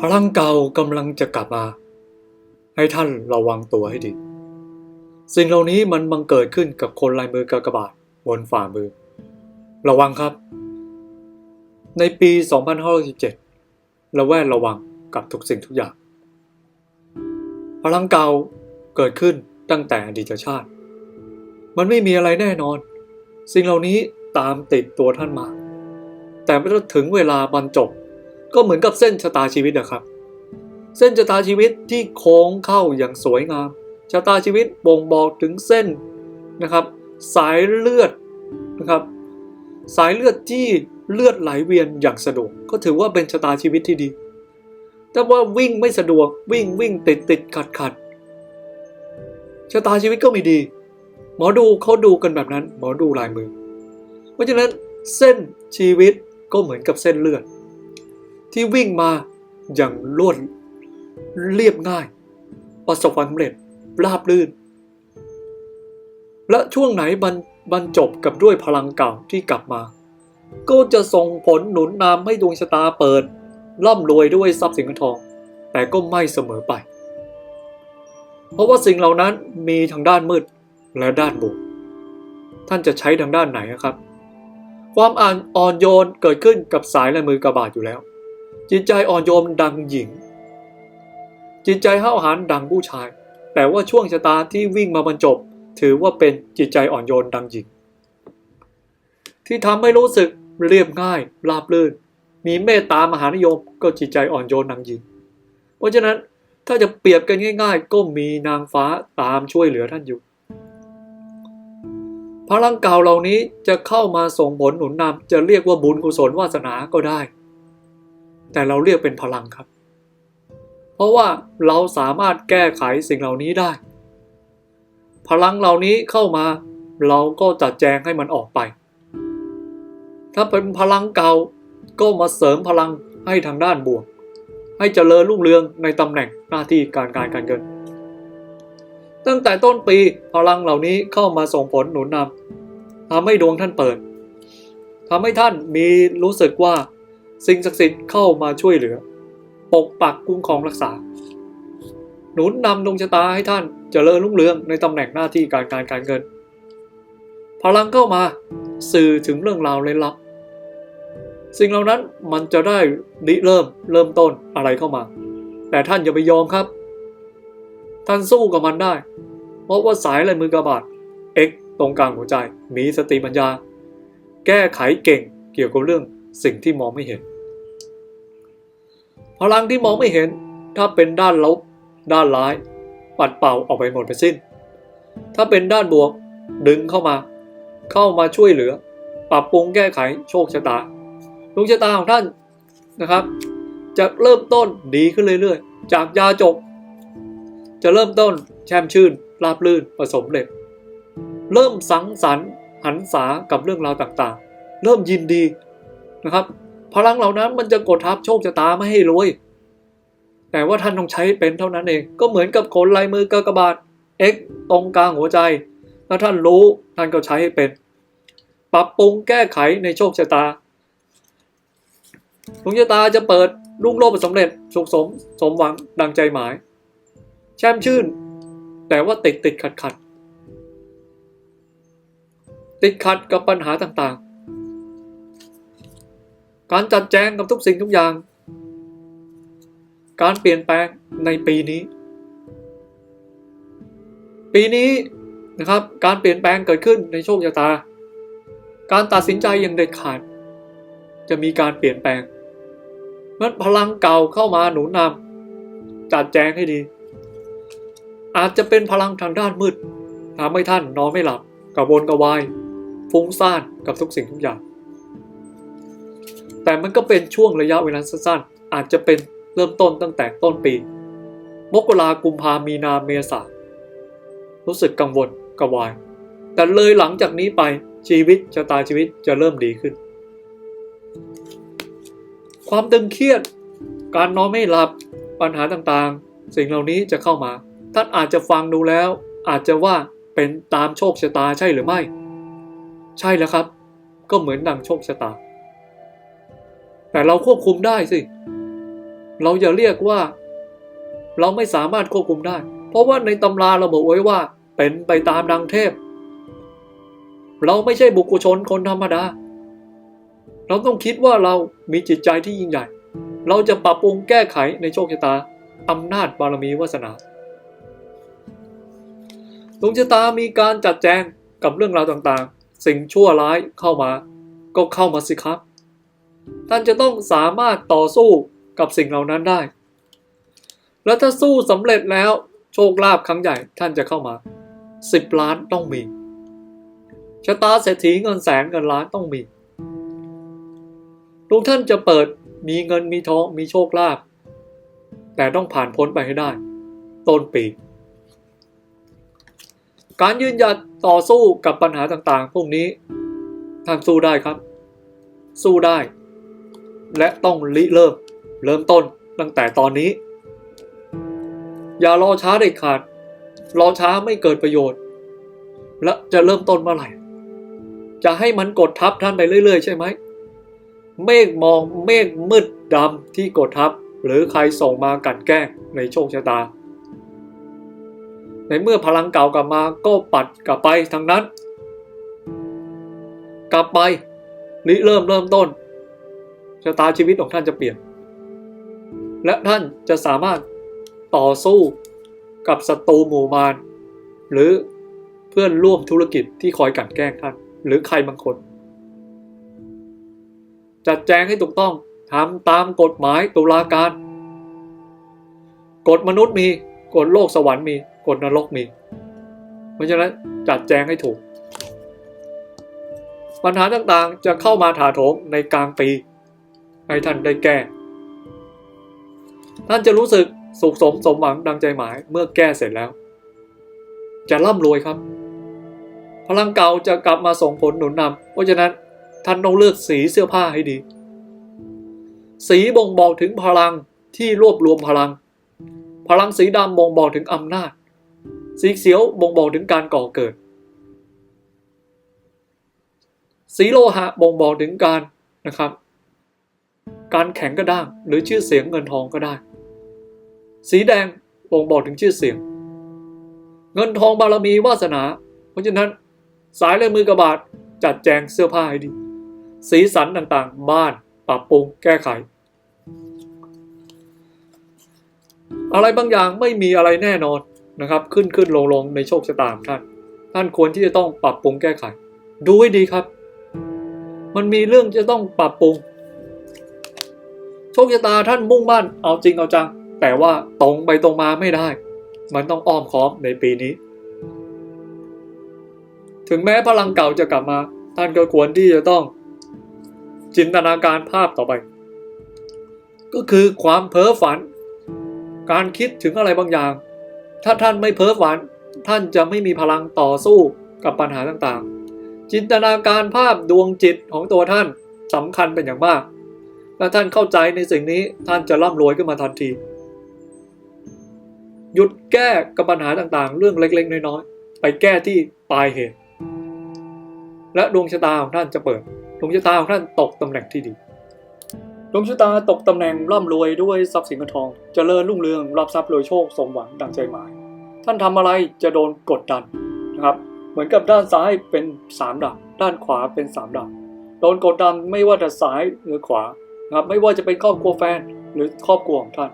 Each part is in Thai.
พลังเก่ากำลังจะกลับมา ให้ท่านระวังตัวให้ดี สิ่งเหล่านี้มันบังเกิดขึ้นกับคนลายมือกากบาทบนฝ่ามือ ระวังครับ ในปี 2517ระแวดระวังกับทุกสิ่งทุกอย่าง พลังเก่าเกิดขึ้นตั้งแต่อดีตชาติ มันไม่มีอะไรแน่นอน สิ่งเหล่านี้ตามติดตัวท่านมา แต่เมื่อถึงเวลาบรรจบ ก็เหมือนกับเส้นชะตาชีวิตนะครับ เส้นชะตาชีวิตที่โค้งเข้าอย่างสวยงามชะตาชีวิตบ่งบอกถึงเส้นนะครับ สายเลือดนะครับ สายเลือดที่เลือดไหลเวียนอย่างสะดวกก็ถือว่าเป็นชะตาชีวิตที่ดี แต่ว่าวิ่งไม่สะดวกวิ่งวิ่งติดติดขัดขัดชะตาชีวิตก็ไม่ดี หมอดูเขาดูกันแบบนั้น หมอดูลายมือ เพราะฉะนั้นเส้นชีวิตก็เหมือนกับเส้นเลือด ที่วิ่งมาอย่างรวดเรียบง่าย ประสบความสำเร็จราบรื่น และช่วงไหนบรรบรรจบกับด้วยพลังเก่าที่กลับมา ก็จะส่งผลหนุนนำให้ดวงชะตาเปิด ร่ำรวยด้วยทรัพย์สินเงินทอง แต่ก็ไม่เสมอไป เพราะว่าสิ่งเหล่านั้นมีทางด้านมืดและด้านบวกท่านจะใช้ทางด้านไหนครับ ความอ่านอ่อนโยนเกิดขึ้นกับสายลายมือกระบาดอยู่แล้ว จิตใจอ่อนโยนดังหญิง จิตใจห้าวหาญดังผู้ชาย แต่ว่าช่วงชะตาที่วิ่งมาบรรจบ ถือว่าเป็นจิตใจอ่อนโยนดังหญิง ที่ทำให้รู้สึกเรียบง่ายราบรื่น มีเมตตามหานิยม ก็จิตใจอ่อนโยนดังหญิง เพราะฉะนั้นถ้าจะเปรียบกันง่าย ๆ ก็มีนางฟ้าตามช่วยเหลือท่านอยู่พลังเก่าเหล่านี้จะเข้ามาส่งผลหนุนนำจะเรียกว่าบุญกุศลวาสนาก็ได้ แต่เราเรียกเป็นพลังครับ เพราะว่าเราสามารถแก้ไขสิ่งเหล่านี้ได้ พลังเหล่านี้เข้ามา เราก็จัดแจงให้มันออกไป ถ้าเป็นพลังเก่าก็มาเสริมพลังให้ทางด้านบวก ให้เจริญรุ่งเรืองในตำแหน่งหน้าที่การการการเงิน ตั้งแต่ต้นปีพลังเหล่านี้เข้ามาส่งผลหนุนนำทำให้ดวงท่านเปิดทำให้ท่านมีรู้สึกว่า สิ่งศักดิ์สิทธิ์เข้ามาช่วยเหลือ ปกปักคุ้มครองรักษา หนุนนำดวงชะตาให้ท่านเจริญรุ่งเรืองในตำแหน่งหน้าที่การการการเงิน พลังเข้ามาสื่อถึงเรื่องราวเล่นลับ สิ่งเหล่านั้นมันจะได้ริเริ่มเริ่มต้นอะไรเข้ามา แต่ท่านอย่าไปยอมครับ ท่านสู้กับมันได้ เพราะว่าสายลายมือกระบาด X ตรงกลางหัวใจมีสติปัญญา แก้ไขเก่งเกี่ยวกับเรื่องสิ่งที่มองไม่เห็น พลังที่มองไม่เห็นถ้าเป็นด้านลบ ด้านร้าย ปัดเป่าออกไปหมดไปสิ้น ถ้าเป็นด้านบวก ดึงเข้ามา เข้ามาช่วยเหลือ ปรับปรุงแก้ไขโชคชะตาดวงชะตาของท่านนะครับ จะเริ่มต้นดีขึ้นเรื่อยๆ จากยาจกจะเริ่มต้นแช่มชื่นราบลื่นประสมเร็จเริ่มสังสรรค์หันษากับเรื่องราวต่างๆ เริ่มยินดีนะครับ พลังเหล่านั้นมันจะกดทับโชคชะตาไม่ให้รวย แต่ว่าท่านต้องใช้เป็นเท่านั้นเอง ก็เหมือนกับคนลายมือกากบาท X ตรงกลางหัวใจ ถ้าท่านรู้ท่านก็ใช้ให้เป็น ปรับปรุงแก้ไขในโชคชะตาดวงชะตาจะเปิดรุ่งโรจน์สำเร็จสุขสมสมหวังดังใจหมาย แช่มชื่น แต่ว่าติดติดขัดขัดติดขัดกับปัญหาต่างๆ การจัดแจงกับทุกสิ่งทุกอย่าง การเปลี่ยนแปลงในปีนี้ ปีนี้นะครับ การเปลี่ยนแปลงเกิดขึ้นในโชคชะตา การตัดสินใจอย่างเด็ดขาด จะมีการเปลี่ยนแปลงนั้นพลังเก่าเข้ามาหนุนนำจัดแจงให้ดี อาจจะเป็นพลังทางด้านมืดทำให้ท่านนอนไม่หลับกระวนกระวายฟุ้งซ่านกับทุกสิ่งทุกอย่าง แต่มันก็เป็นช่วงระยะเวลาสั้นๆ อาจจะเป็นเริ่มต้นตั้งแต่ต้นปี มกรากุมภามีนาเมษารู้สึกกังวลกระวาย แต่เลยหลังจากนี้ไปชีวิตชะตาชีวิตจะเริ่มดีขึ้น ความตึงเครียด การนอนไม่หลับปัญหาต่างๆ สิ่งเหล่านี้จะเข้ามา ท่านอาจจะฟังดูแล้ว อาจจะว่าเป็นตามโชคชะตาใช่หรือไม่ ใช่แล้วครับ ก็เหมือนดังโชคชะตา แต่เราควบคุมได้สิ เราอย่าเรียกว่า เราไม่สามารถควบคุมได้ เพราะว่าในตำราเราบอกไว้ว่า เป็นไปตามดังเทพ เราไม่ใช่บุคคลชนคนธรรมดา เราต้องคิดว่าเรามีจิตใจที่ยิ่งใหญ่ เราจะปรับปรุงแก้ไขในโชคชะตาอำนาจบารมีวาสนาดวงชะตามีการจัดแจงกับเรื่องราวต่างๆ สิ่งชั่วร้ายเข้ามา ก็เข้ามาสิครับ ท่านจะต้องสามารถต่อสู้กับสิ่งเหล่านั้นได้ แล้วถ้าสู้สำเร็จแล้วโชคลาภครั้งใหญ่ท่านจะเข้ามา 10 ล้านต้องมีชะตาเศรษฐีเงินแสนเงินล้านต้องมีดวงท่านจะเปิดมีเงินมีทองมีโชคลาภแต่ต้องผ่านพ้นไปให้ได้ ต้นปี การยืนหยัดต่อสู้กับปัญหาต่างๆ พวกนี้ท่านสู้ได้ครับ สู้ได้ และต้องริเริ่ม เริ่มต้นตั้งแต่ตอนนี้ อย่ารอช้าเด็ดขาด รอช้าไม่เกิดประโยชน์ และจะเริ่มต้นเมื่อไหร่ จะให้มันกดทับท่านไปเรื่อย ๆ ใช่ไหม เมฆมองเมฆมืดดำที่กดทับ หรือใครส่งมากันแกล้งในโชคชะตา ในเมื่อพลังเก่ากลับมาก็ปัดกลับไปทางนั้น กลับไปริเริ่มเริ่มต้น ชะตาชีวิตของท่านจะเปลี่ยน และท่านจะสามารถต่อสู้กับศัตรูหมู่มารหรือเพื่อนร่วมธุรกิจที่คอยกันแกล้งท่าน หรือใครบางคน จัดแจงให้ถูกต้องทำตามกฎหมายตุลาการ กฎมนุษย์มี กฎโลกสวรรค์มี กฎนรกมี เพราะฉะนั้นจัดแจงให้ถูก ปัญหาต่างๆจะเข้ามาถาโถมในกลางปี ให้ท่านได้แก้ ท่านจะรู้สึกสุขสมสมหวังดังใจหมายเมื่อแก้เสร็จแล้ว จะร่ำรวยครับ พลังเก่าจะกลับมาส่งผลหนุนนำเพราะฉะนั้นท่านต้องเลือกสีเสื้อผ้าให้ดี สีบ่งบอกถึงพลังที่รวบรวมพลัง พลังสีดำบ่งบอกถึงอำนาจ สีเขียวบ่งบอกถึงการก่อเกิด สีโลหะบ่งบอกถึงการนะครับ การแข็งกระด้างหรือชื่อเสียงเงินทองก็ได้ สีแดงบ่งบอกถึงชื่อเสียง เงินทองบารมีวาสนา เพราะฉะนั้นสายเลยมือกระบาดจัดแจงเสื้อผ้าให้ดี สีสันต่างๆ บ้านปรับปรุงแก้ไข อะไรบางอย่างไม่มีอะไรแน่นอนนะครับ ขึ้นขึ้นลงลงในโชคชะตาของท่าน ท่านควรที่จะต้องปรับปรุงแก้ไข ดูให้ดีครับ มันมีเรื่องจะต้องปรับปรุง โชคชะตาท่านมุ่งมั่นเอาจริงเอาจัง แต่ว่าตรงไปตรงมาไม่ได้ มันต้องอ้อมค้อมในปีนี้ ถึงแม้พลังเก่าจะกลับมา ท่านก็ควรที่จะต้อง จินตนาการภาพต่อไป ก็คือความเพ้อฝัน การคิดถึงอะไรบางอย่าง ถ้าท่านไม่เพ้อฝัน ท่านจะไม่มีพลังต่อสู้กับปัญหาต่างๆ จินตนาการภาพดวงจิตของตัวท่านสำคัญเป็นอย่างมาก ถ้าท่านเข้าใจในสิ่งนี้ท่านจะร่ำรวยขึ้นมาทันที หยุดแก้กับปัญหาต่างๆ เรื่องเล็กๆ น้อยๆ ไปแก้ที่ปลายเหตุ และดวงชะตาของท่านจะเปิด ดวงชะตาของท่านตกตำแหน่งที่ดี ดวงชะตาตกตำแหน่งร่ำรวยด้วยทรัพย์สินเงินทองเจริญรุ่งเรืองรับทรัพย์รวยโชคสมหวังดังใจหมาย ท่านทำอะไรจะโดนกดดันนะครับ เหมือนกับด้านซ้ายเป็นสามดาบด้านขวาเป็นสามดาบโดนกดดันไม่ว่าจะซ้ายหรือขวา นะครับไม่ว่าจะเป็นครอบครัวแฟนหรือครอบครัวของท่าน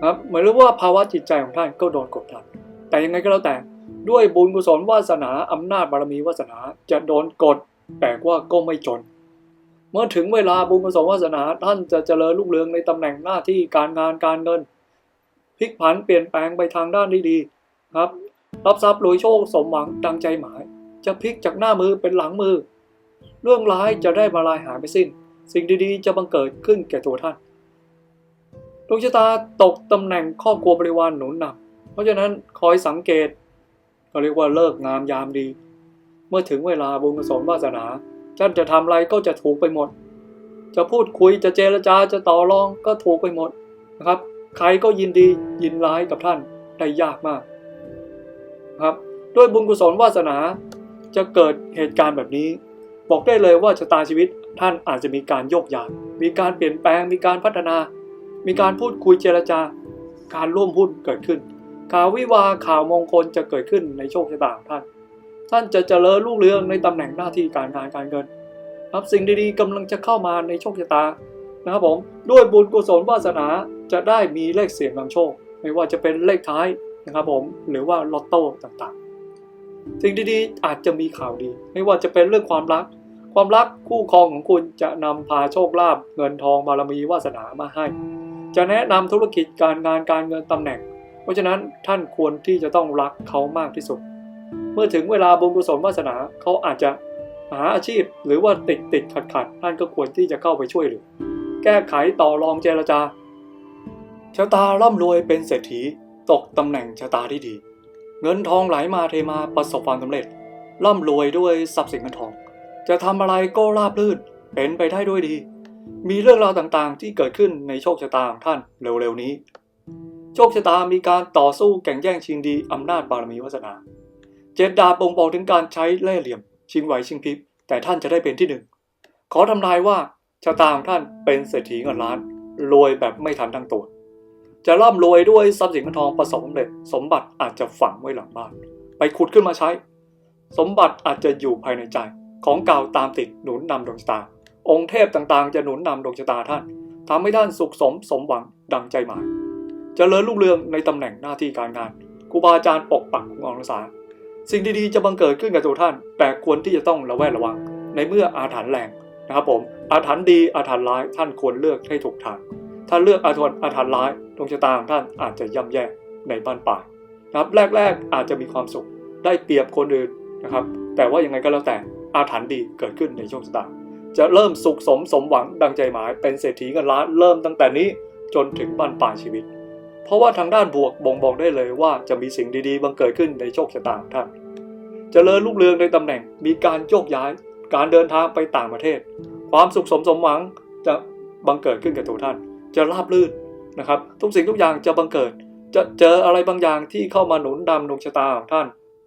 นะครับเหมือนว่าภาวะจิตใจของท่านก็โดนกดดันแต่ยังไงก็แล้วแต่ด้วยบุญกุศลวาสนาอำนาจบารมีวาสนาจะโดนกดแต่ว่าก็ไม่จน เมื่อถึงเวลาบุญกุศลวาสนาท่านจะเจริญรุ่งเรืองในตำแหน่งหน้าที่การงานการเงินพลิกผันเปลี่ยนแปลงไปทางด้านที่ดีครับ รับทรัพย์รวยโชคสมหวังดังใจหมาย จะพลิกจากหน้ามือเป็นหลังมือ เรื่องร้ายจะได้มาลายหายไปสิ้น สิ่งดีๆ จะบังเกิดขึ้นแก่ตัวท่านดวงชะตาตกตำแหน่งครอบครัวบริวารหนุนนำเพราะฉะนั้นคอยสังเกตก็เรียกว่าเลิกงามยามดี เมื่อถึงเวลาบุญกุศลวาสนาท่านจะทำอะไรก็จะถูกไปหมด จะพูดคุยจะเจรจาจะต่อรองก็ถูกไปหมดนะครับ ใครก็ยินดียินร้ายกับท่านได้ยากมากครับด้วยบุญกุศลวาสนาจะเกิดเหตุการณ์แบบนี้ บอกได้เลยว่าชะตาชีวิต ท่านอาจจะมีการโยกย้ายมีการเปลี่ยนแปลง มีการพัฒนา มีการพูดคุยเจรจา การร่วมหุ้นเกิดขึ้น ข่าววิวาข่าวมงคลจะเกิดขึ้นในโชคชะตาของท่าน ท่านจะเจริญรุ่งเรืองในตำแหน่งหน้าที่การงานการเงินครับสิ่งดีๆกำลังจะเข้ามาในโชคชะตานะครับผมด้วยบุญกุศลวาสนาจะได้มีเลขเสียงนำโชค ไม่ว่าจะเป็นเลขท้ายนะครับผมหรือว่าลอตโต้ต่างๆ สิ่งดีๆอาจจะมีข่าวดี ไม่ว่าจะเป็นเรื่องความรัก ความรักคู่ครองของคุณจะนำพาโชคลาภเงินทองบารมีวาสนามาให้ จะแนะนำธุรกิจการงานการเงินตำแหน่ง เพราะฉะนั้นท่านควรที่จะต้องรักเขามากที่สุด เมื่อถึงเวลาบุญกุศลวาสนาเขาอาจจะหาอาชีพหรือว่าติดติดขัดขัดท่านก็ควรที่จะเข้าไปช่วยเหลือ แก้ไขต่อรองเจรจาชะตาร่ำรวยเป็นเศรษฐีตกตำแหน่งชะตาที่ดี เงินทองไหลมาเทมาประสบความสำเร็จ ร่ำรวยด้วยทรัพย์สินเงินทอง จะทำอะไรก็ราบรื่นเป็นไปได้ด้วยดี มีเรื่องราวต่างๆ ที่เกิดขึ้นในโชคชะตาของท่านเร็วๆนี้ โชคชะตามีการต่อสู้แข่งแย่งชิงดีอำนาจบารมีวาสนา เจ็ดดาบ่งบอกถึงการใช้เล่ห์เหลี่ยม ชิงไหวชิงพริบแต่ท่านจะได้เป็นที่หนึ่งขอทำนายว่าชะตาของท่านเป็นเศรษฐีเงินล้านรวยแบบไม่ทันทั้งตัว จะร่ำรวยด้วยทรัพย์สินเงินทองประสบความสำเร็จ สมบัติอาจจะฝังไว้หลังบ้าน ไปขุดขึ้นมาใช้ สมบัติอาจจะอยู่ภายในใจ ของเก่าตามติดหนุนนำดวงชะตา องค์เทพต่างๆ จะหนุนนำดวงชะตาท่านทำให้ท่านสุขสมสมหวังดังใจหมายจเจริญรุ่งเรืองในตำแหน่งหน้าที่การงานครูบาอาจารย์ปกปักคุ้มครองรักษา สิ่งดีๆจะบังเกิดขึ้นกับตัวท่าน แต่ควรที่จะต้องระแวดระวัง ในเมื่ออาถรรพ์แรงนะครับผมอาถรรพ์ดีอาถรรพ์ร้ายท่านควรเลือกให้ถูกทางถ้าเลือกอาถรรพ์อาถรรพ์ร้ายดวงชะตาของท่านอาจจะย่ำแย่ในบ้านปลายนะครับแรกๆอาจจะมีความสุขได้เปรียบคนอื่นนะครับ แต่ว่ายังไงก็แล้วแต่ อาถรรพ์ดีเกิดขึ้นในช่วงชะตาจะเริ่มสุขสมสมหวังดังใจหมายเป็นเศรษฐีเงินล้านเริ่มตั้งแต่นี้จนถึงบ้านปลายชีวิต เพราะว่าทางด้านบวกบ่งบอกได้เลยว่าจะมีสิ่งดีๆบังเกิดขึ้นในโชคชะตาท่านจเจริญรุ่งเรืองในตำแหน่งมีการโยกย้าย การเดินทางไปต่างประเทศ ความสุขสมสมหวังจะบังเกิดขึ้นกับตัวท่าน จะราบรื่นนะครับ ทุกสิ่งทุกอย่างจะบังเกิด จะเจออะไรบางอย่างที่เข้ามาหนุนดำดวงชะตาของท่าน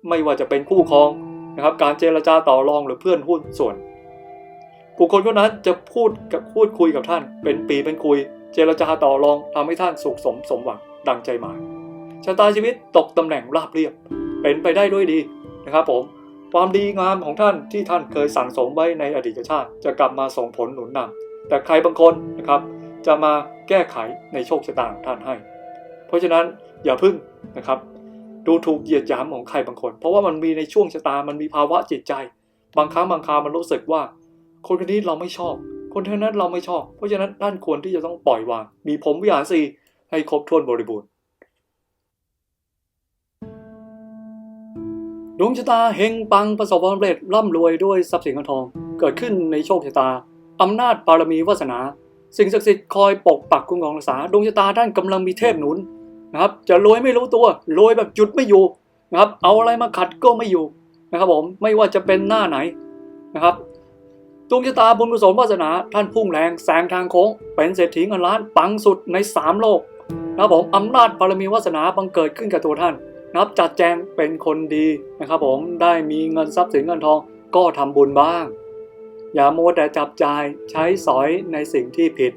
ไม่ว่าจะเป็นคู่ครอง นะครับการเจรจาต่อรองหรือเพื่อนหุ้นส่วนบุคคลคนนั้นจะพูดกับพูดคุยกับท่าน เป็นปีเป็นคุย เจรจาต่อรองทำให้ท่านสุขสมสมหวังดังใจหมายชะตาชีวิตตกตำแหน่งราบเรียบ เป็นไปได้ด้วยดีนะครับผมความดีงามของท่านที่ท่านเคยสั่งสมไว้ในอดีตชาติ จะกลับมาส่งผลหนุนนำแต่ใครบางคนนะครับ จะมาแก้ไขในโชคชะตาของท่านให้ เพราะฉะนั้นอย่าพึ่งนะครับ ดูถูกเหยียดหยามของใครบางคน เพราะว่ามันมีในช่วงชะตามันมีภาวะจิตใจ บางครั้งบางคราวมันรู้สึกว่า คนคนนี้เราไม่ชอบ คนคนนั้นเราไม่ชอบ เพราะฉะนั้นท่านควรที่จะต้องปล่อยวาง มีผมวิหารสีให้ครบถ้วนบริบูรณ์ดวงชะตาเฮงปังประสบความสำเร็จร่ำรวยด้วยทรัพย์สินเงินทอง เกิดขึ้นในโชคชะตาอำนาจบารมีวาสนา สิ่งศักดิ์สิทธิ์คอยปกปักคุ้มครองรักษาดวงชะตาท่านกำลังมีเทพหนุน นะครับ จะรวยไม่รู้ตัวรวยแบบหยุดไม่อยู่นะครับ เอาอะไรมาขัดก็ไม่อยู่นะครับผมไม่ว่าจะเป็นหน้าไหนนะครับดวงชะตาบุญกุศลวาสนาท่านพุ่งแรงแซงทางโค้ง เป็นเศรษฐีเงินล้านปังสุดในสามโลกนะครับผมอำนาจบารมีวาสนาบังเกิดขึ้นกับตัวท่านนับจัดแจงเป็นคนดีนะครับผมได้มีเงินทรัพย์สินเงินทองก็ทำบุญบ้าง อย่าโมวแต่จับจ่ายใช้สอยในสิ่งที่ผิด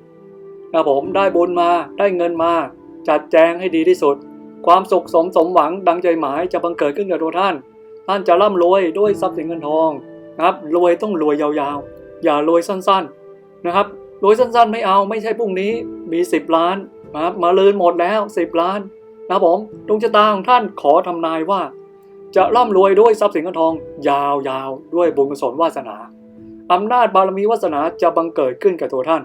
นะครับผมได้บุญมาได้เงินมา จัดแจงให้ดีที่สุด ความสุขสมสมหวังดังใจหมายจะบังเกิดขึ้นกับตัวท่าน ท่านจะร่ำรวยด้วยทรัพย์สินเงินทองนะครับรวยต้องรวยยาวๆ อย่ารวยสั้นๆนะครับรวยสั้นๆไม่เอาไม่ใช่พรุ่งนี้มี 10 ล้านนะครับมาลืนหมดแล้ว 10 ล้านนะครับผมดวงชะตาของท่านขอทำนายว่า จะร่ำรวยด้วยทรัพย์สินเงินทอง ยาวๆ ด้วยบุญกุศลวาสนาอำนาจบารมีวาสนาจะบังเกิดขึ้นกับตัวท่าน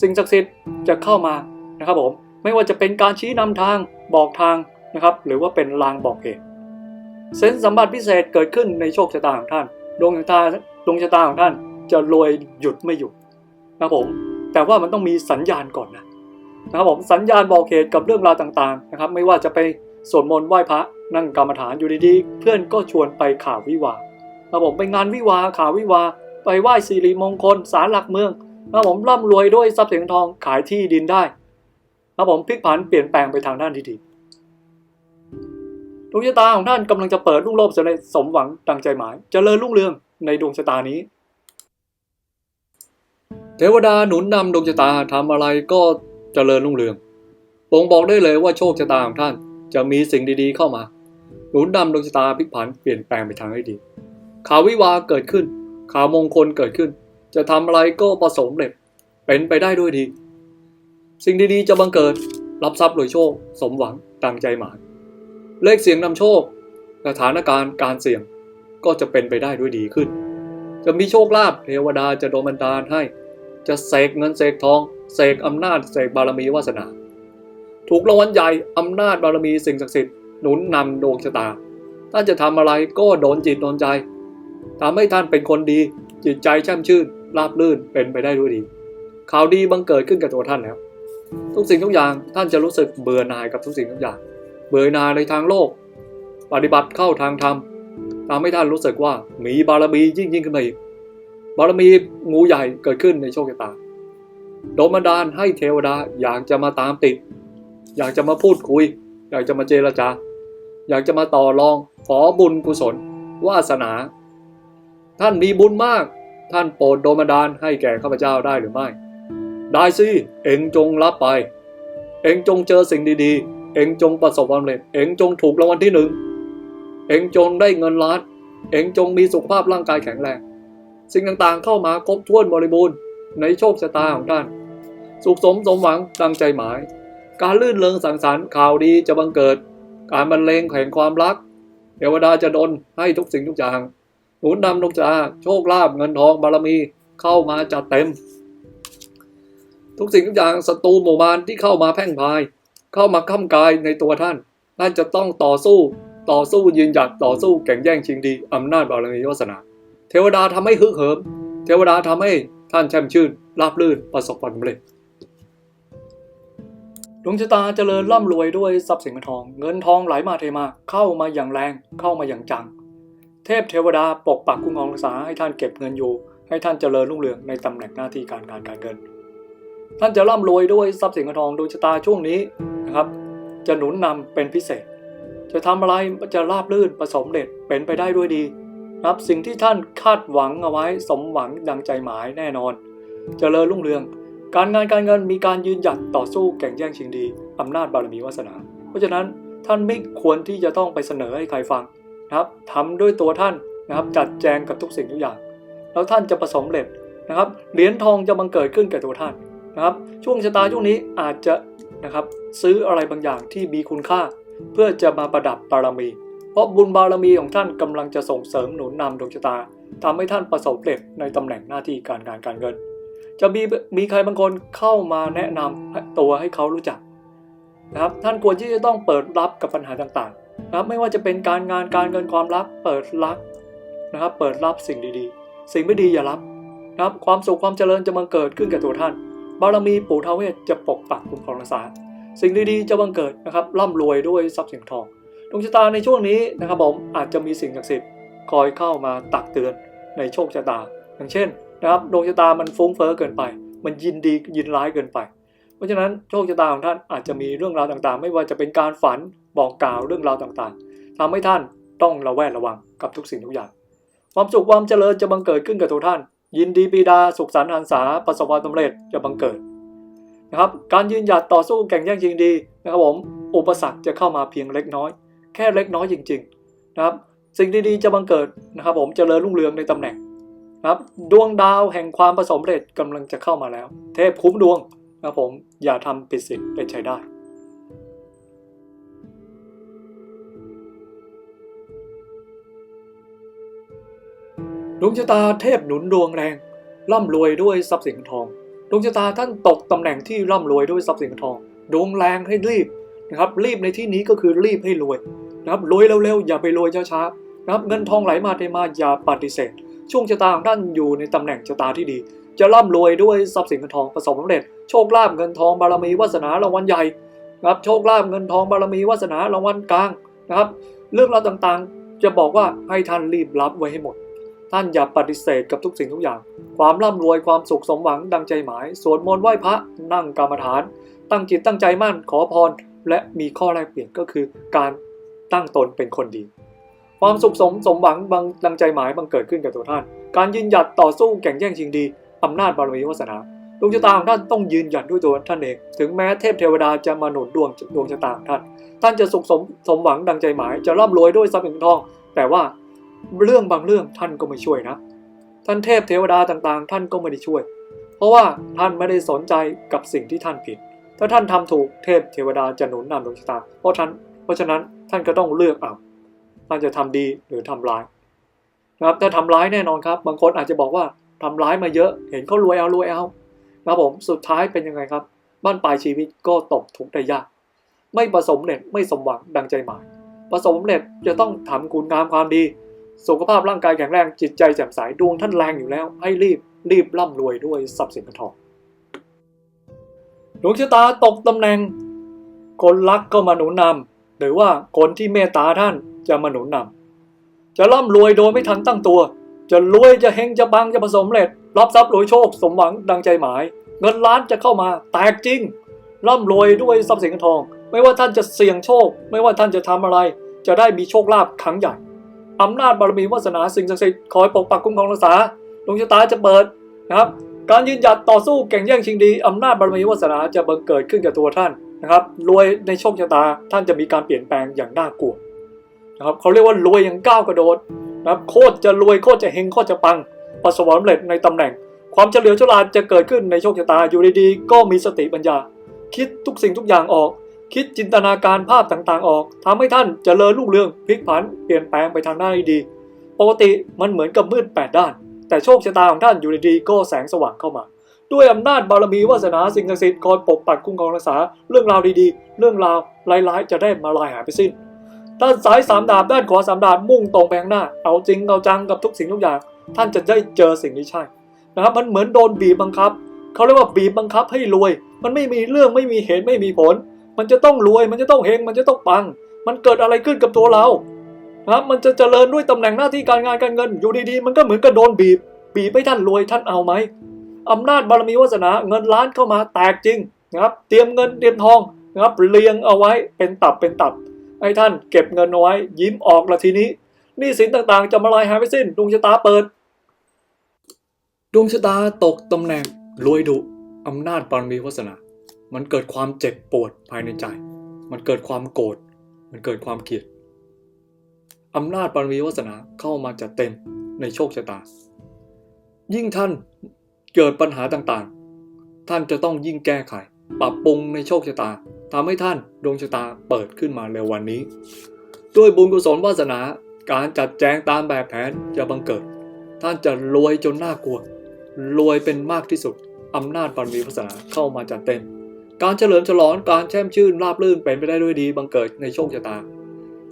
สิ่งศักดิ์สิทธิ์จะเข้ามานะครับผม ไม่ว่าจะเป็นการชี้นำทางบอกทางนะครับหรือว่าเป็นลางบอกเหตุเซนส์สมบัติพิเศษเกิดขึ้นในโชคชะตาของท่านดวงชะตาดวงชะตาของท่านจะรวยหยุดไม่หยุดนะผมแต่ว่ามันต้องมีสัญญาณก่อนนะนะครับผมสัญญาณบอกเหตุกับเรื่องราวต่างๆนะครับไม่ว่าจะไปสวดมนต์ไหว้พระนั่งกรรมฐานอยู่ดีๆ เพื่อนก็ชวนไปข่าววิวานะผมไปงานวิวาข่าววิวา ไปไหว้สิริมงคลศาลหลักเมืองนะผมร่ำรวยด้วยทรัพย์สินทองขายที่ดินได้ นะครับผมพลิกผันเปลี่ยนแปลงไปทางด้านที่ดีดวงชะตาของท่านกำลังจะเปิดลุ่งโลกสำเร็จสมหวังดังใจหมายจเจริญรุ่งเรืองในดวงชะตานี้ เทวดาหนุนนำดวงชะตาทำอะไรก็เจริญรุ่งเรืองบ่งบอกได้เลยว่าโชคชะตาของท่านจะมีสิ่งดีๆเข้ามา หนุนนำดวงชะตาพลิกผันเปลี่ยนแปลงไปทางที่ดี ข่าววิวาเกิดขึ้น ข่าวมงคลเกิดขึ้น จะทำอะไรก็ประสบเร็จเป็นไปได้ด้วยดี สิ่งดีๆจะบังเกิด รับทรัพย์รวยโชค สมหวังดังใจหมาย เลขเสียงนำโชคสถานการณ์การเสี่ยงก็จะเป็นไปได้ด้วยดีขึ้น จะมีโชคลาภเทวดาจะโดนบันดาลให้ จะเสกเงินเสกทอง เสกอำนาจเสกบารมีวาสนา ถูกรางวัลใหญ่อำนาจบารมีสิ่งศักดิ์สิทธิ์หนุนนำดวงชะตา ท่านจะทำอะไรก็โดนจิตโดนใจทำให้ท่านเป็นคนดี จิตใจแช่มชื่นราบรื่นเป็นไปได้ด้วยดี ข่าวดีบังเกิดขึ้นกับตัวท่านแล้ว ทุกสิ่งทุกอย่างท่านจะรู้สึกเบื่อหน่ายกับทุกสิ่งทุกอย่าง เบื่อหน่ายในทางโลก ปฏิบัติเข้าทางธรรมทำให้ท่านรู้สึกว่ามีบารมียิ่งยิ่งขึ้นไปอีกบารมีงูใหญ่เกิดขึ้นในโชคชะตาโดนบันดาลให้เทวดาอยากจะมาตามติด อยากจะมาพูดคุย อยากจะมาเจรจา อยากจะมาต่อรองขอบุญกุศลวาสนา ท่านมีบุญมาก ท่านโปรดโดนบันดาลให้แก่ข้าพเจ้าได้หรือไม่ ได้สิ เอ็งจงรับไป เอ็งจงเจอสิ่งดีๆ เอ็งจงประสบความสำเร็จ เอ็งจงถูกรางวัลที่หนึ่ง เอ็งจงได้เงินล้าน เอ็งจงมีสุขภาพร่างกายแข็งแรง สิ่งต่างๆเข้ามาครบถ้วนบริบูรณ์ในโชคชะตาของท่าน สุขสมสมหวังดังใจหมาย การลื่นเริงสังสรรค์ข่าวดีจะบังเกิด การบรรเลงแห่งความรัก เทวดาจะดลให้ทุกสิ่งทุกอย่างหนุนนำดวงชะตาโชคลาภเงินทองบารมีเข้ามาจัดเต็ม ทุกสิ่งทุกอย่างศัตรูหมู่มารที่เข้ามาแพ่งพาย เข้ามาค้ำกายในตัวท่านท่านจะต้องต่อสู้ต่อสู้ยืนหยัดต่อสู้แข่งแย่งชิงดีอำนาจบารมีวาสนา เทวดาทำให้ฮึกเหิม เทวดาทำให้ท่านแช่มชื่นราบรื่นประสบความสำเร็จดวงชะตาเจริญร่ำรวยด้วยทรัพย์สินเงินทอง เงินทองไหลมาเทมาเข้ามาอย่างแรงเข้ามาอย่างจัง เทพเทวดาปกปักคุ้มครองรักษาให้ท่านเก็บเงินอยู่ ให้ท่านเจริญรุ่งเรืองในตำแหน่งหน้าที่การงานการเงิน ท่านจะร่ำรวยด้วยทรัพย์สินเงินทองดวงชะตาช่วงนี้นะครับ จะหนุนนำเป็นพิเศษ จะทำอะไรจะราบรื่นประสบเร็จเป็นไปได้ด้วยดีนะครับสิ่งที่ท่านคาดหวังเอาไว้สมหวังดังใจหมายแน่นอนจเจริญรุ่งเรือง การงานการเงินมีการยืนหยัดต่อสู้แข่งแย่งชิงดีอำนาจบารมีวาสนา เพราะฉะนั้นท่านไม่ควรที่จะต้องไปเสนอให้ใครฟังนะครับทำด้วยตัวท่านนะครับจัดแจงกับทุกสิ่งทุกอย่าง แล้วท่านจะประสบเร็จนะครับเหรียญทองจะบังเกิดขึ้นแก่ตัวท่าน นะครับช่วงชะตาช่วงนี้อาจจะนะครับซื้ออะไรบางอย่างที่มีคุณค่า เพื่อจะมาประดับบารมี เพราะบุญบารมีของท่านกำลังจะส่งเสริมหนุนนำดวงชะตาทำให้ท่านประสบเร็จในตำแหน่งหน้าที่การงานการเงิน จะมีมีใครบางคนเข้ามาแนะนำตัวให้เขารู้จักนะครับท่านควรที่จะต้องเปิดรับกับปัญหาต่างๆนะครับไม่ว่าจะเป็นการงานการเงินความรักเปิดรับนะครับเปิดรับสิ่งดีๆ สิ่งไม่ดีอย่ารับนะครับความสุขความเจริญจะบังเกิดขึ้นกับตัวท่าน บารมีปู่ทาวเวสจะปกปักคุ้มครองรักษา สิ่งดีๆจะบังเกิดนะครับร่ำรวยด้วยทรัพย์สินทองดวงชะตาในช่วงนี้นะครับผมอาจจะมีสิ่งศักดิ์สิทธิ์คอยเข้ามาตักเตือนในโชคชะตา อย่างเช่นนะครับดวงชะตามันฟุ้งเฟ้อเกินไป มันยินดียินร้ายเกินไป เพราะฉะนั้นโชคชะตาของท่านอาจจะมีเรื่องราวต่างๆ ไม่ว่าจะเป็นการฝันบอกกล่าวเรื่องราวต่างๆทำให้ท่านต้องระแวดระวังกับทุกสิ่งทุกอย่าง ความสุขความเจริญจะบังเกิดขึ้นกับตัวท่าน ยินดีปีดาสุขสันต์หันษาประสบความสำเร็จจะบังเกิดนะครับ การยืนหยัดต่อสู้แข่งแย่งชิงดีนะครับผมอุปสรรคจะเข้ามาเพียงเล็กน้อย แค่เล็กน้อยจริง ๆ นะครับ สิ่งดีๆจะบังเกิดนะครับผมเจริญรุ่งเรืองในตำแหน่งนะครับดวงดาวแห่งความประสบเร็จกำลังจะเข้ามาแล้ว เทพคุ้มดวงนะครับผมอย่าทำผิดศีลเป็นใช้ได้ ดวงชะตาเทพหนุนดวงแรง ร่ำรวยด้วยทรัพย์สินทอง ดวงชะตาท่านตกตำแหน่งที่ร่ำรวยด้วยทรัพย์สินทอง ดวงแรงให้รีบนะครับ รีบในที่นี้ก็คือรีบให้รวยนะครับรวยเร็วๆอย่าไปรวยช้าๆนะครับเงินทองไหลมาเทมาอย่าปฏิเสธ ช่วงชะตาของท่านอยู่ในตำแหน่งชะตาที่ดี จะร่ำรวยด้วยทรัพย์สินเงินทองประสบความสำเร็จโชคลาภเงินทองบารมีวาสนารางวัลใหญ่นะครับโชคลาภเงินทองบารมีวาสนารางวัลกลางนะครับ เรื่องราวต่างๆ จะบอกว่าให้ท่านรีบรับไว้ให้หมด ท่านอย่าปฏิเสธกับทุกสิ่งทุกอย่าง ความร่ำรวยความสุขสมหวังดังใจหมาย สวดมนต์ไหว้พระนั่งกรรมฐาน ตั้งจิตตั้งใจมั่นขอพร และมีข้อแรกเปลี่ยนก็คือการตั้งตนเป็นคนดี ความสุขสมสมหวังบางดังใจหมายบังเกิดขึ้นกับตัวท่าน การยืนหยัดต่อสู้แข่งแย่งชิงดีอำนาจบารมีวาสนาดวงชะตาของท่านต้องยืนหยัดด้วยตัวท่านเอง ถึงแม้เทพเทวดาจะมาหนุนดวงดวงชะตาของท่าน ท่านจะสุขสมสมหวังดังใจหมายจะร่ำรวยด้วยทรัพย์เงินทอง แต่ว่า เรื่องบางเรื่องท่านก็ไม่ช่วยนะ ท่านเทพเทวดาต่างๆ ท่านก็ไม่ได้ช่วย เพราะว่าท่านไม่ได้สนใจกับสิ่งที่ท่านผิด ถ้าท่านทำถูกเทพเทวดาจะหนุนนำดวงชะตา เพราะท่านเพราะฉะนั้นท่านก็ต้องเลือกเอาท่านจะทำดีหรือทำร้ายนะครับถ้าทำร้ายแน่นอนครับ บางคนอาจจะบอกว่าทำร้ายมาเยอะ เห็นเขารวยเอารวยเอานะผมสุดท้ายเป็นยังไงครับ บ้านปลายชีวิตก็ตกทุกข์ได้ยาก ไม่ประสบเร็จไม่สมหวังดังใจหมายประสบเร็จจะต้องทำคุณงามความดี สุขภาพร่างกายแข็งแรงจิตใจแจ่มใสดวงท่านแรงอยู่แล้ว ให้รีบรีบร่ำรวยด้วยทรัพย์สินเงินทองดวงชะตาตกตำแหน่ง คนรักก็มาหนุนนำหรือว่าคนที่เมตตาท่านจะมาหนุนนำจะร่ำรวยโดยไม่ทันตั้งตัว จะรวยจะเฮงจะบังจะผสมเร็จ รับทรัพย์รวยโชคสมหวังดังใจหมาย เงินล้านจะเข้ามาแตกจริง ร่ำรวยด้วยทรัพย์สินเงินทอง ไม่ว่าท่านจะเสี่ยงโชค ไม่ว่าท่านจะทำอะไร จะได้มีโชคลาภครั้งใหญ่ อำนาจบารมีวาสนาสิ่งศักดิ์สิทธิ์คอยปกปักคุ้มครองรักษาดวงชะตาจะเปิดนะครับ การยืนหยัดต่อสู้แข่งแย่งชิงดีอำนาจบารมีวาสนาจะบังเกิดขึ้นกับตัวท่านนะครับรวยในโชคชะตาท่านจะมีการเปลี่ยนแปลงอย่างน่ากลัวนะครับเขาเรียกว่ารวยอย่างก้าวกระโดดนะครับโคตรจะรวยโคตรจะเฮงโคตรจะปังประสบความสำเร็จในตำแหน่ง ความเฉลียวฉลาดจะเกิดขึ้นในโชคชะตาอยู่ดีๆก็มีสติปัญญา คิดทุกสิ่งทุกอย่างออก คิดจินตนาการภาพต่างๆออกทำให้ท่านเจริญรุ่งเรืองพลิกผันเปลี่ยนแปลงไปทางหน้าดี ปกติมันเหมือนกับมืดแปดด้าน แต่โชคชะตาของท่านอยู่ดีๆก็แสงสว่างเข้ามา ด้วยอำนาจบารมีวาสนาสิ่งศักดิ์สิทธิ์คอยปกปักคุ้มครองรักษาเรื่องราวดีๆ เรื่องราวร้ายๆจะได้มาลายหายไปสิ้นด้านซ้ายสามดาบด้านขวาสามดาบมุ่งตรงไปข้างหน้า เอาจริงเอาจังกับทุกสิ่งทุกอย่าง ท่านจะได้เจอสิ่งที่ใช่นะครับมันเหมือนโดนบีบบังคับเขาเรียกว่าบีบบังคับให้รวย มันไม่มีเรื่องไม่มีเหตุไม่มีผล มันจะต้องรวย มันจะต้องเฮง มันจะต้องปัง มันเกิดอะไรขึ้นกับตัวเรานะครับมันจะเจริญด้วยตำแหน่งหน้าที่การงานการเงิน อยู่ดีๆ มันก็เหมือนกับโดนบีบ บีบให้ท่านรวยท่านเอาไหมอำนาจบารมีวาสนาเงินล้านเข้ามาแตกจริงนะครับ เตรียมเงินเตรียมทองนะครับเรียงเอาไว้เป็นตับเป็นตับ ให้ท่านเก็บเงินเอาไว้ ยิ้มออกละทีนี้หนี้สินต่างๆ จะมาลายหายไปสิ้นดวงชะตาเปิดดวงชะตาตกตำแหน่งรวยดุอำนาจบารมีวาสนา มันเกิดความเจ็บปวดภายในใจ มันเกิดความโกรธ มันเกิดความเกลียดอำนาจบารมีวาสนาเข้ามาจัดเต็มในโชคชะตา ยิ่งท่านเกิดปัญหาต่างๆ ท่านจะต้องยิ่งแก้ไข ปรับปรุงในโชคชะตาทำให้ท่านดวงชะตาเปิดขึ้นมาในวันนี้ ด้วยบุญกุศลวาสนาการจัดแจงตามแบบแผนจะบังเกิด ท่านจะรวยจนน่ากลัว รวยเป็นมากที่สุดอำนาจบารมีวาสนาเข้ามาจัดเต็ม การเฉลิมฉลองการแช่มชื่นราบรื่นเป็นไปได้ด้วยดีบังเกิดในโชคชะตา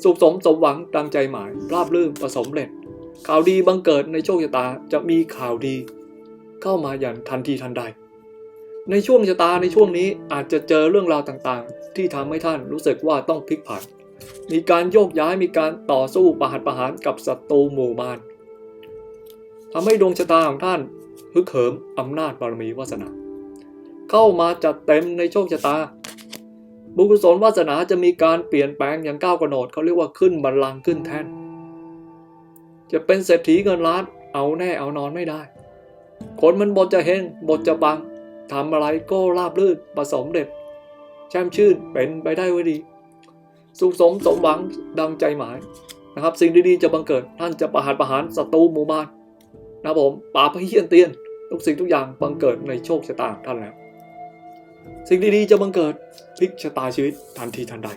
สุขสมสมหวังดังใจหมายราบรื่นประสมเร็จ ข่าวดีบังเกิดในโชคชะตาจะมีข่าวดี เข้ามาอย่างทันทีทันใด ในช่วงชะตาในช่วงนี้อาจจะเจอเรื่องราวต่างๆ ที่ทำให้ท่านรู้สึกว่าต้องพลิกผัน มีการโยกย้ายมีการต่อสู้ประหัตประหารกับศัตรูหมู่มารทำให้ดวงชะตาของท่านฮึกเหิมอำนาจบารมีวาสนา เข้ามาจัดเต็มในโชคชะตา บุญกุศลวาสนาจะมีการเปลี่ยนแปลงอย่างก้าวกระโดดเขาเรียกว่าขึ้นบัลลังขึ้นแท่น จะเป็นเศรษฐีเงินล้านเอาแน่เอานอนไม่ได้ คนมันบทจะเฮงบทจะปังทำอะไรก็ราบรื่นประสมเด็จแช่มชื่นเป็นไปได้ไว้ดี สุขสมสมหวังดังใจหมายนะครับ สิ่งดีๆจะบังเกิดท่านจะประหารประหารศัตรูหมู่บ้านนะผมป่าพเฮียนเตียนทุกสิ่งทุกอย่างบังเกิดในโชคชะตาของท่านแล้ว สิ่งดีๆจะบังเกิดพลิกชะตาชีวิตทันทีทันใด